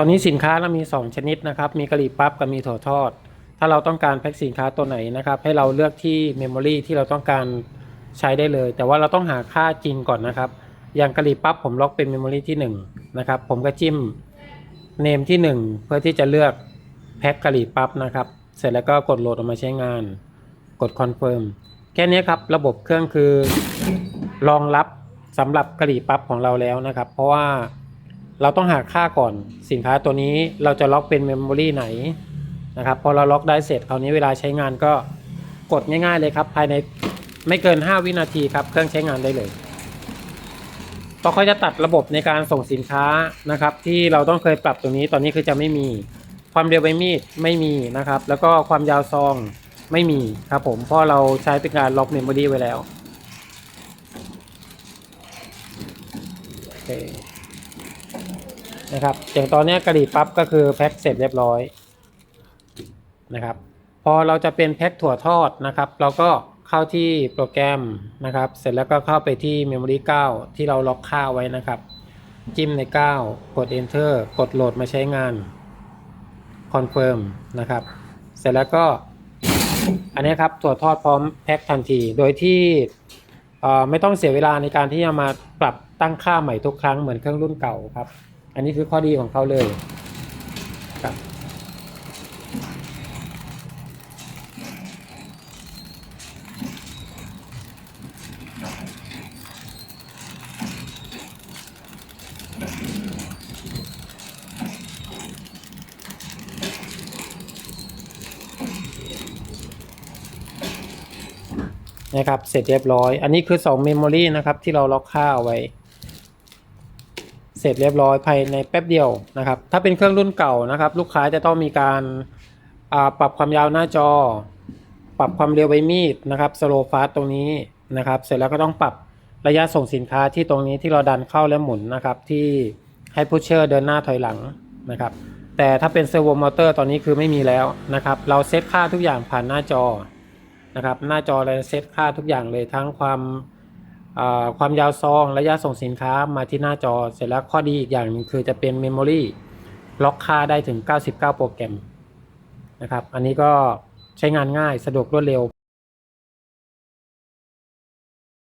ตอนนี้สินค้าเรามี 2 ชนิดนะครับ มีกะหรี่ปั๊บกับมีถั่วทอด ถ้าเราต้องการแพ็คสินค้าตัวไหนนะครับ ให้เราเลือกที่เมมโมรีที่เราต้องการใช้ได้เลย แต่ว่าเราต้องหาค่าจริงก่อนนะครับ อย่างกะหรี่ปั๊บผมล็อกเป็นเมมโมรีที่1นะครับ ผมก็จิ้มเนมที่ 1 เพื่อที่จะเลือกแพ็คกะหรี่ปั๊บนะครับ เสร็จแล้วก็กดโหลดออกมาใช้งาน กดคอนเฟิร์ม แค่นี้ครับ ระบบเครื่องคือรองรับสำหรับกะหรี่ปั๊บของเราแล้วนะครับ เพราะว่า เราต้องหาค่าก่อนสินค้าตัวนี้เราจะล็อกเป็นเมมโมรีไหนนะครับพอเราล็อกได้เสร็จคราวนี้เวลาใช้งานก็กดง่ายๆเลยครับ ภายในไม่เกิน 5 วินาทีครับ เครื่องใช้งานได้เลยต่อเขาจะตัดระบบในการส่งสินค้านะครับ ที่เราต้องเคยปรับตรงนี้ตอนนี้คือจะไม่มีความเร็วใบมีดไม่มีนะครับ แล้วก็ความยาวซองไม่มีครับผมเพราะเราใช้เป็นการล็อกเมมโมรีไว้แล้ว โอเค นะครับอย่างตอนนี้กระดิ่ปั๊บก็คือแพ็คเสร็จเรียบร้อยนะครับ พอเราจะเป็นแพ็คถั่วทอดนะครับ เราก็เข้าที่โปรแกรมนะครับ เสร็จแล้วก็เข้าไปที่ Memory 9 ที่เราล็อกค่าไว้นะครับ จิ้มใน 9 กด Enter กดโหลดมาใช้งาน Confirm นะครับ เสร็จแล้วก็ อันนี้ครับถั่วทอดพร้อมแพ็คทันที โดยที่ไม่ต้องเสียเวลาในการที่จะมาปรับตั้งค่าใหม่ทุกครั้งเหมือนเครื่องรุ่นเก่าครับ อันนี้คือข้อดีของเขาเลยครับนะครับ เสร็จเรียบร้อย อันนี้คือ2 Memory นะครับ ที่เราล็อกค่าเอาไว้ เสร็จเรียบร้อยภายในแป๊บเดียวนะครับ ถ้าเป็นเครื่องรุ่นเก่านะครับ ลูกค้าจะต้องมีการปรับความยาวหน้าจอ ปรับความเร็วใบมีดนะครับสโลฟาสตรงนี้นะครับ เสร็จแล้วก็ต้องปรับระยะส่งสินค้าที่ตรงนี้ที่เราดันเข้าและหมุนนะครับ ที่ให้ผู้เชอร์เดินหน้าถอยหลังนะครับ แต่ถ้าเป็นเซอร์โวมอเตอร์ตอนนี้คือไม่มีแล้วนะครับ เราเซตค่าทุกอย่างผ่านหน้าจอนะครับ หน้าจอเราเซตค่าทุกอย่างเลยทั้งความ ความยาวซองระยะส่งสินค้ามาที่หน้าจอ เสร็จแล้วข้อดีอีกอย่างนึงคือจะเป็นเมมโมรีล็อกค่าได้ถึง 99 โปรแกรมนะครับ อันนี้ก็ใช้งานง่ายสะดวกรวดเร็ว